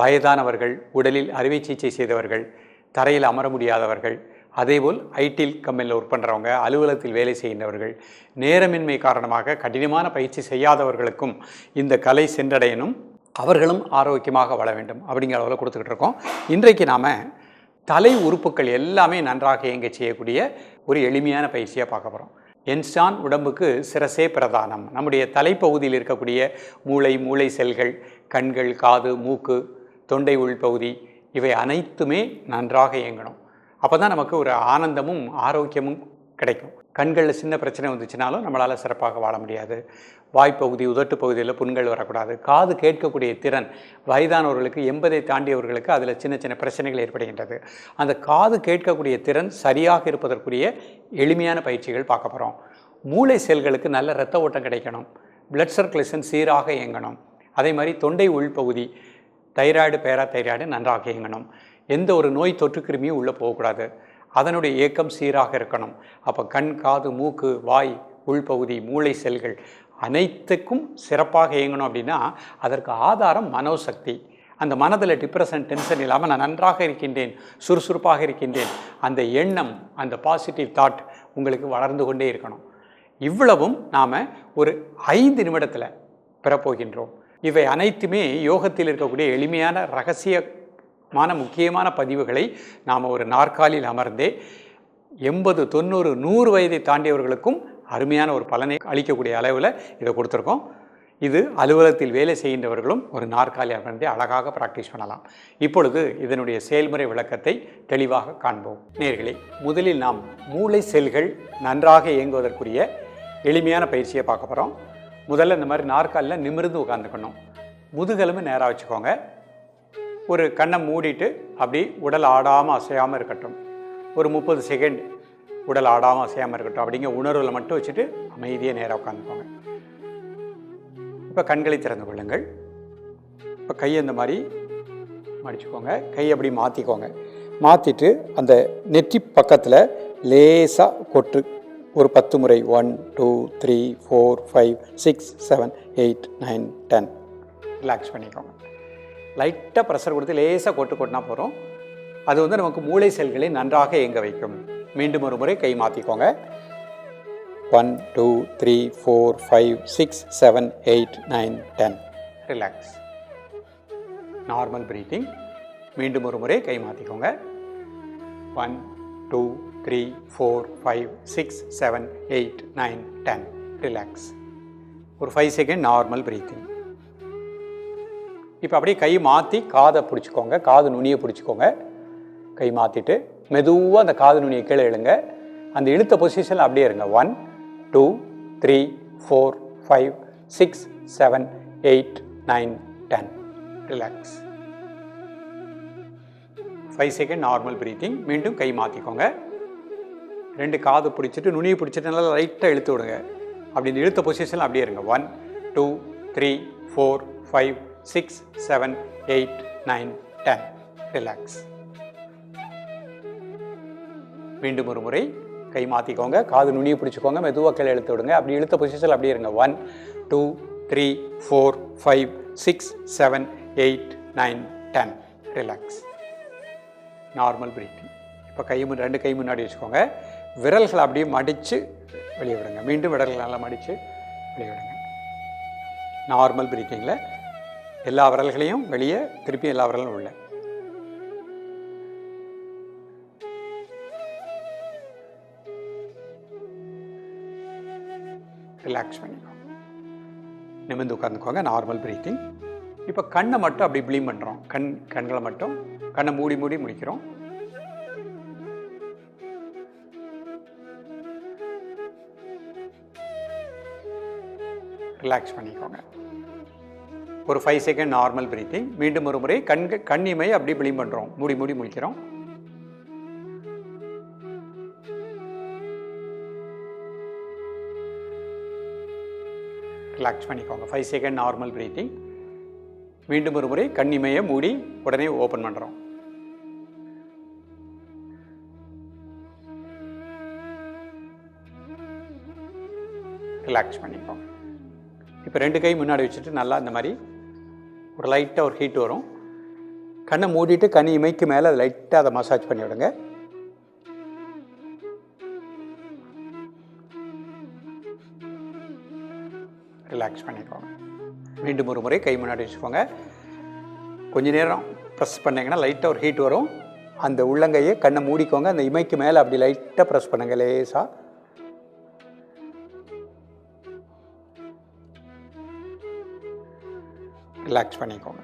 வயதானவர்கள் உடலில் அறுவை சிகிச்சை செய்தவர்கள் தரையில் அமர முடியாதவர்கள் அதேபோல் ஐடியில் கம்பெனியில் ஒர்க் பண்ணுறவங்க அலுவலகத்தில் வேலை செய்கின்றவர்கள் நேரமின்மை காரணமாக கடினமான பயிற்சி செய்யாதவர்களுக்கும் இந்த கலை சென்றடையணும். அவர்களும் ஆரோக்கியமாக வாழ வேண்டும் அப்படிங்கிற அளவில் கொடுத்துக்கிட்டு இருக்கோம். இன்றைக்கு நாம் தலை உறுப்புகள் எல்லாமே நன்றாக இயங்க செய்யக்கூடிய ஒரு எளிமையான பயிற்சியாக பார்க்க போகிறோம் என்ஸ்டான் உடம்புக்கு சிரசே பிரதானம். நம்முடைய தலைப்பகுதியில் இருக்கக்கூடிய மூளை மூளை செல்கள் கண்கள் காது மூக்கு தொண்டை உள்பகுதி இவை அனைத்துமே நன்றாக இயங்கணும். அப்போ தான் நமக்கு ஒரு ஆனந்தமும் ஆரோக்கியமும் கிடைக்கும். கண்களில் சின்ன பிரச்சனை வந்துச்சுனாலும் நம்மளால் சிறப்பாக வாழ முடியாது. வாய்ப்பகுதி உதட்டு பகுதியில் புண்கள் வரக்கூடாது. காது கேட்கக்கூடிய திறன் வயதானவர்களுக்கு எண்பதை தாண்டியவர்களுக்கு அதில் சின்ன சின்ன பிரச்சனைகள் ஏற்படுகின்றது. அந்த காது கேட்கக்கூடிய திறன் சரியாக இருப்பதற்குரிய எளிமையான பயிற்சிகள் பார்க்க போகிறோம் மூளை செல்களுக்கு நல்ல இரத்த ஓட்டம் கிடைக்கணும். பிளட் சர்க்குலேஷன் சீராக இயங்கணும். அதே மாதிரி தொண்டை உள்பகுதி தைராய்டு பேரா தைராய்டு நன்றாக இயங்கணும் எந்த ஒரு நோய் தொற்று கிருமியும் உள்ளே போகக்கூடாது. அதனுடைய இயக்கம் சீராக இருக்கணும். அப்போ கண் காது மூக்கு வாய் உள்பகுதி மூளை செல்கள் அனைத்துக்கும் சிறப்பாக இயங்கணும் அப்படின்னா அதற்கு ஆதாரம் மனோசக்தி. அந்த மனதில் டிப்ரெஷன் டென்ஷன் இல்லாமல் நான் நன்றாக இருக்கின்றேன் சுறுசுறுப்பாக இருக்கின்றேன். அந்த எண்ணம் அந்த பாசிட்டிவ் தாட் உங்களுக்கு வளர்ந்து கொண்டே இருக்கணும். இவ்வளவும் நாம் ஒரு ஐந்து நிமிடத்தில் பெறப்போகின்றோம். இவை அனைத்துமே யோகத்தில் இருக்கக்கூடிய எளிமையான ரகசியமான முக்கியமான பதிவுகளை நாம் ஒரு நாற்காலியில் அமர்ந்தே எண்பது தொண்ணூறு நூறு வயதை தாண்டியவர்களுக்கும் அருமையான ஒரு பலனை அளிக்கக்கூடிய அளவில் இதை கொடுத்துருக்கோம். இது அலுவலகத்தில் வேலை செய்கின்றவர்களும் ஒரு நாற்காலி அமர்ந்தே அழகாக ப்ராக்டிஸ் பண்ணலாம். இப்பொழுது இதனுடைய செயல்முறை விளக்கத்தை தெளிவாக காண்போம். நேர்களே முதலில் நாம் மூளை செல்கள் நன்றாக இயங்குவதற்குரிய எளிமையான பயிற்சியை பார்க்க போகிறோம் முதல்ல இந்த மாதிரி நாற்காலில் நிமிர்ந்து உட்காந்துக்கணும் முதுகெலும்பு நேராக வச்சுக்கோங்க. ஒரு கண்ணை மூடிட்டு அப்படி உடல் ஆடாமல் அசையாமல் இருக்கட்டும். ஒரு முப்பது செகண்ட் உடல் ஆடாமல் அசையாமல் இருக்கட்டும். அப்படிங்கிற உணர்வில் மட்டும் வச்சுட்டு அமைதியாக நேராக உட்காந்துக்கோங்க இப்போ கண்களை திறந்து கொள்ளுங்கள். இப்போ கையை இந்த மாதிரி மடிச்சுக்கோங்க. கை அப்படி மாற்றிக்கோங்க மாற்றிட்டு அந்த நெற்றி பக்கத்தில் லேசாக கொட்டு ஒரு பத்து முறை. One two three four five six seven eight nine ten relax பண்ணிக்கோங்க. லைட்டாக ப்ரெஷர் கொடுத்து லேசாக கொட்டு கொட்டினா போகிறோம் அது வந்து நமக்கு மூளை செல்களை நன்றாக இயங்க வைக்கும். மீண்டும் ஒரு முறை கை மாற்றிக்கோங்க one two three four five six seven eight nine ten relax normal breathing மீண்டும் ஒரு முறை கை மாற்றிக்கோங்க one two three four five six seven eight nine ten relax ஒரு ஃபைவ் செகண்ட் நார்மல் பிரீத்திங் இப்போ அப்படியே கை மாற்றி காதை பிடிச்சிக்கோங்க. காது நுனியை பிடிச்சிக்கோங்க. கை மாற்றிட்டு மெதுவாக அந்த காது நுனியை கீழே எழுங்க அந்த இழுத்த பொசிஷனில் அப்படியே இருங்க. One two three four five six seven eight nine ten relax five second normal breathing மீண்டும் கை மாற்றிக்கோங்க ரெண்டு காது பிடிச்சிட்டு நுனியை பிடிச்சிட்டு நல்லா லைட்டாக இழுத்து விடுங்க. அப்படி இந்த இழுத்த பொசிஷனில் அப்படியே இருங்க. One two three four five six seven eight nine ten relax மீண்டும் ஒரு முறை கை மாற்றிக்கோங்க காது நுனியை பிடிச்சிக்கோங்க. மெதுவாக கீழே இழுத்து விடுங்க. அப்படி இழுத்த பொசிஷனில் அப்படியே இருங்க. One two three four five six seven eight nine ten relax normal breathing இப்போ கை முன் ரெண்டு கை முன்னாடி வச்சுக்கோங்க. விரல்களை அப்படியே மடித்து வெளியே விடுங்க. மீண்டும் விரல்களை நல்லா மடித்து வெளியே விடுங்க. நார்மல் பிரீத்திங்கில் எல்லா விரல்களையும் வெளியே திருப்பி எல்லா விரலும் உள்ள. ரிலாக்ஸ் பண்ணிக்கோங்க. நிமிர்ந்து உட்காந்துக்கோங்க நார்மல் பிரீத்திங் இப்போ கண்ணை மட்டும் அப்படி ப்ளீம் பண்ணுறோம் கண் கண்களை மட்டும் கண்ணை மூடி மூடி முடிக்கிறோம். ரிலாக்ஸ் பண்ணிக்கோங்க. ஒரு ஃபைவ் செகண்ட் நார்மல் பிரீத்திங் மீண்டும் ஒரு முறை கண் கண்ணிமை அப்படி பிளீம் பண்ணுறோம் மூடி மூடி முடிக்கிறோம் ரிலாக்ஸ் பண்ணிக்கோங்க. ஃபைவ் செகண்ட் நார்மல் பிரீத்திங் மீண்டும் ஒரு முறை கண் இமையை மூடி உடனே ஓப்பன் பண்ணுறோம் ரிலாக்ஸ் பண்ணிக்கோங்க. இப்போ ரெண்டு கை முன்னாடி வச்சுட்டு நல்லா இந்த மாதிரி ஒரு லைட்டாக ஒரு ஹீட் வரும். கண்ணை மூடிட்டு கனி இமைக்கு மேலே அதை லைட்டாக அதை மசாஜ் பண்ணி விடுங்க. ரிலாக்ஸ் பண்ணிக்கோங்க. மீண்டும் ஒரு முறை கை முன்னாடி வச்சுக்கோங்க. கொஞ்ச நேரம் ப்ரெஸ் பண்ணிங்கன்னா லைட்டாக ஒரு ஹீட் வரும். அந்த உள்ளங்கையை கண்ணை மூடிக்கோங்க. அந்த இமைக்கு மேலே அப்படி லைட்டாக ப்ரெஸ் பண்ணுங்க லேசாக ரிலாக்ஸ் பண்ணிக்கோங்க.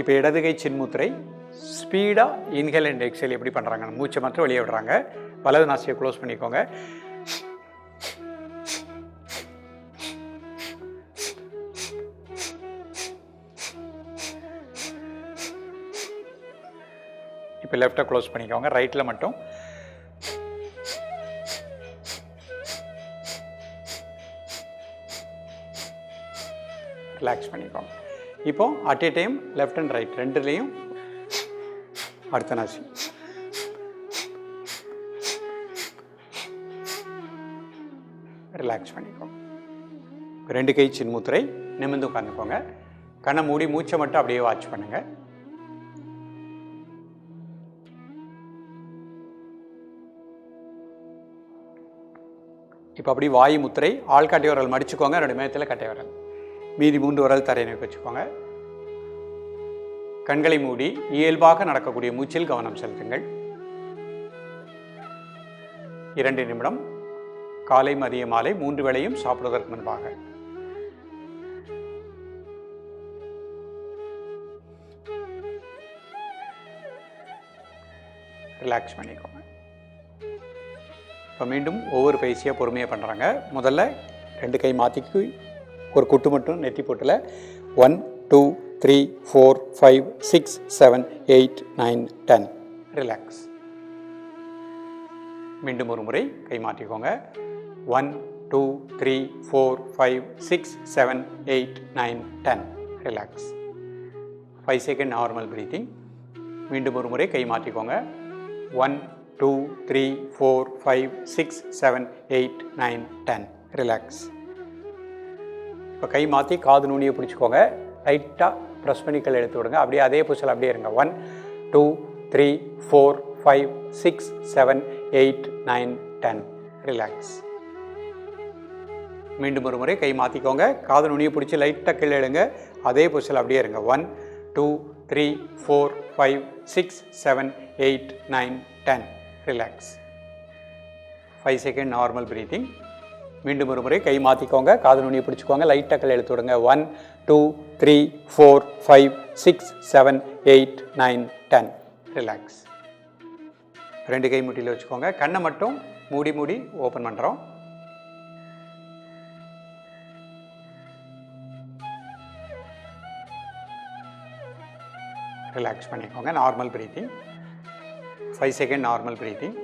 இப்போ இடதுகை சின்முத்திரை ஸ்பீடாக இன்ஹேல் அண்ட் எக்ஸேல் எப்படி பண்ணுறாங்க மூச்சை மட்டும் வெளியே விடுறாங்க. வலது நாசியை க்ளோஸ் பண்ணிக்கோங்க. இப்போ லெஃப்ட்டை க்ளோஸ் பண்ணிக்கோங்க. ரைட்டில் மட்டும் ரிலாக்ஸ் பண்ணிக்கோங்க. இப்போது at a time left and right ரெண்டுலேயும் அடுத்த நாசி. ரிலாக்ஸ் பண்ணிக்கோங்க. ரெண்டு கை சின்முத்திரை நிமிர்ந்து உட்காந்துக்கோங்க கண்ணை மூடி மூச்சை மட்டும் அப்படியே வாட்ச் பண்ணுங்கள் இப்போ அப்படி வாயு முத்திரை ஆள்காட்டி விரல் மடிச்சுக்கோங்க. ரெண்டு மேத்தில் கட்டை விரல். மீதி மூன்று விரல் தரையை நோக்கி வச்சுக்கோங்க. கண்களை மூடி இயல்பாக நடக்கக்கூடிய மூச்சில் கவனம் செலுத்துங்கள். இரண்டு நிமிடம். காலை மதிய மாலை மூன்று வேளையும் சாப்பிடுவதற்கு முன்பாக. ரிலாக்ஸ் பண்ணிக்கோங்க. இப்போ மீண்டும் ஒவ்வொரு பயிற்சியாக பொறுமையாக பண்ணுறாங்க முதல்ல ரெண்டு கை மாற்றிக்கு ஒரு குட்டு மட்டும் நெத்தி போட்டில். One two three four five six seven eight nine ten relax மீண்டும் ஒரு முறை கை மாற்றிக்கோங்க. One two three four five six seven eight nine ten relax five second normal breathing மீண்டும் ஒரு முறை கை மாற்றிக்கோங்க. One two three four five six seven eight nine ten relax இப்போ கை மாற்றி காது நுனியை பிடிச்சிக்கோங்க. லைட்டாக ப்ரெஸ் பண்ணி கல் எடுத்து விடுங்க. அப்படியே அதே புஷல் அப்படியே இருங்க. One two three four five six seven eight nine ten relax மீண்டும் ஒரு முறை கை மாற்றிக்கோங்க. காது நுனியை பிடிச்சி லைட்டாக கீழே எடுங்க அதே பொசிஷன் அப்படியே இருங்க. One two three four five six seven eight nine ten relax five second normal breathing மீண்டும் ஒரு முறை கை மாற்றிக்கோங்க காது நுனியை பிடிச்சிக்கோங்க லைட்டாக கல் எழுத்து விடுங்க. One two three four five six seven eight nine ten relax ரெண்டு கை முட்டியில் வச்சுக்கோங்க. கண்ணை மட்டும் மூடி மூடி ஓப்பன் பண்ணுறோம் ரிலாக்ஸ் பண்ணிக்கோங்க. Normal breathing five second normal breathing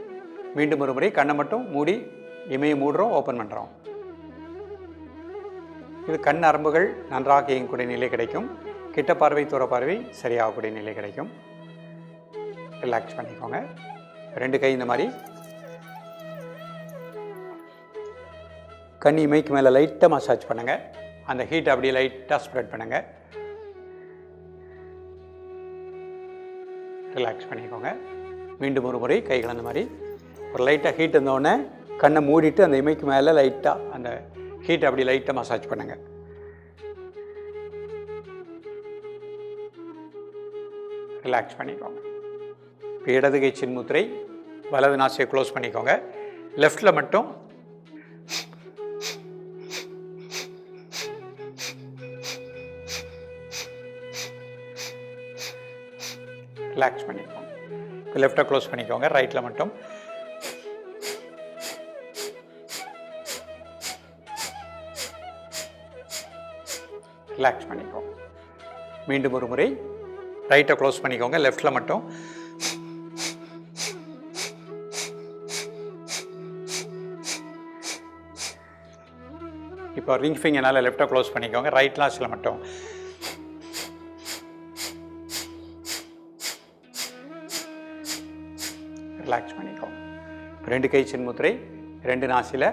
மீண்டும் ஒரு முறை கண்ணை மட்டும் மூடி இமையை மூடுறோம் ஓப்பன் பண்ணுறோம் இது கண் நரம்புகள் நன்றாக இயங்கக்கூடிய நிலை கிடைக்கும். கிட்ட பார்வை தூர பார்வை சரியாகக்கூடிய நிலை கிடைக்கும். ரிலாக்ஸ் பண்ணிக்கோங்க. ரெண்டு கை இந்த மாதிரி. கண் இமைக்கு மேலே லைட்டாக மசாஜ் பண்ணுங்கள் அந்த ஹீட் அப்படியே லைட்டாக ஸ்ப்ரெட் பண்ணுங்கள் ரிலாக்ஸ் பண்ணிக்கோங்க. மீண்டும் ஒரு முறை கைகள் அந்த மாதிரி. ஒரு லைட்டாக ஹீட் இருந்தோடனே கண்ணை மூடிட்டு அந்த இமைக்கு மேலே லைட்டாக அந்த ஹீட் அப்படி லைட்டாக மசாஜ் பண்ணுங்க. ரிலாக்ஸ் பண்ணிக்கோங்க. இப்போ இடதுகை சின்முத்திரை வலது நாசியை க்ளோஸ் பண்ணிக்கோங்க. லெஃப்டில் மட்டும் ரிலாக்ஸ் பண்ணிக்கோங்க. லெஃப்டை லெஃப்ட்டை க்ளோஸ் பண்ணிக்கோங்க. ரைட்டில் மட்டும் ரிலாக்ஸ் பண்ணிக்கோங்க மீண்டும் ஒரு முறை ரைட்டை க்ளோஸ் பண்ணிக்கோங்க லெஃப்டில் மட்டும். இப்போ ரிங் ஃபிங்கர்னால லெஃப்ட்டை க்ளோஸ் பண்ணிக்கோங்க ரைட் லாஸ்ட்டில் மட்டும். ரிலாக்ஸ் பண்ணிக்கோங்க ரெண்டு கை சின்முத்திரை ரெண்டு நாசியில்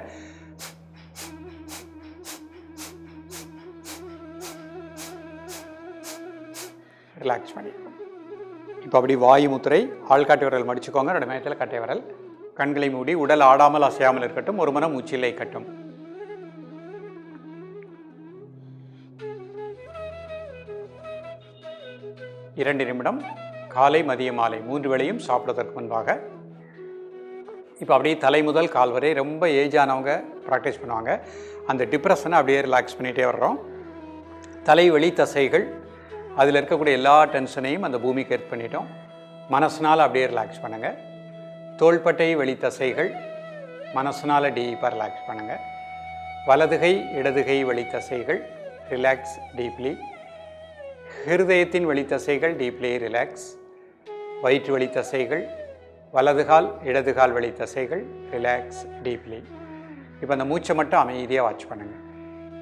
ரிலாக்ஸ் பண்ணிக்கோங்க இப்போ அப்படி வாயு முத்திரை ஆள்காட்டி விரல் மடிச்சுக்கோங்க. ரெண்டு நேரத்தில் கட்டை விரல். கண்களை மூடி உடல் ஆடாமல் அசையாமல் இருக்கட்டும். ஒரு மனம் மூச்சில்லை கட்டும். இரண்டு நிமிடம் காலை மதிய மாலை மூன்று வேளையும் சாப்பிடுவதற்கு முன்பாக. இப்போ அப்படியே தலை முதல் கால் வரை ரொம்ப ஏஜானவங்க ப்ராக்டிஸ் பண்ணுவாங்க. அந்த டிப்ரெஷனை அப்படியே ரிலாக்ஸ் பண்ணிகிட்டே வர்றோம். தலைவலி தசைகள் அதில் இருக்கக்கூடிய எல்லா டென்ஷனையும் அந்த பூமிக்கு ஏற்ப பண்ணிட்டோம். மனசுனால் அப்படியே ரிலாக்ஸ் பண்ணுங்கள் தோள்பட்டை வெளி தசைகள் மனசுனால் டீப்பாக ரிலாக்ஸ் பண்ணுங்கள் வலதுகை இடதுகை வெளி தசைகள் ரிலாக்ஸ் டீப்லி ஹிருதயத்தின் வெளி தசைகள் டீப்லி ரிலாக்ஸ் வயிற்று வலி தசைகள் வலதுகால் இடதுகால் வழி தசைகள் ரிலாக்ஸ் டீப்லி இப்போ அந்த மூச்சை மட்டும் அமைதியாக வாட்ச் பண்ணுங்கள்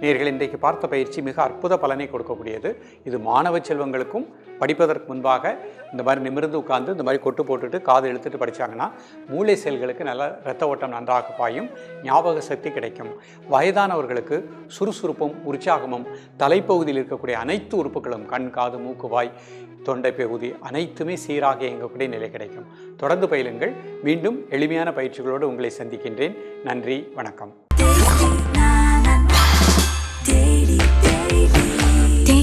நேர்கள் இன்றைக்கு பார்த்த பயிற்சி மிக அற்புத பலனை கொடுக்கக்கூடியது. இது மாணவ செல்வங்களுக்கும் படிப்பதற்கு முன்பாக இந்த மாதிரி நிமிர்ந்து உட்கார்ந்து இந்த மாதிரி கொட்டு போட்டுட்டு காது இழுத்துட்டு படித்தாங்கன்னா மூளை செல்களுக்கு நல்ல இரத்த ஓட்டம் நன்றாக பாயும் ஞாபக சக்தி கிடைக்கும். வயதானவர்களுக்கு சுறுசுறுப்பும் உற்சாகமும் தலைப்பகுதியில் இருக்கக்கூடிய அனைத்து உறுப்புகளும் கண் காது மூக்கு வாய் தொண்டை பகுதி அனைத்துமே சீராக இயங்கக்கூடிய நிலை கிடைக்கும். தொடர்ந்து பயிலுங்கள். மீண்டும் எளிமையான பயிற்சிகளோடு உங்களை சந்திக்கின்றேன். நன்றி வணக்கம்.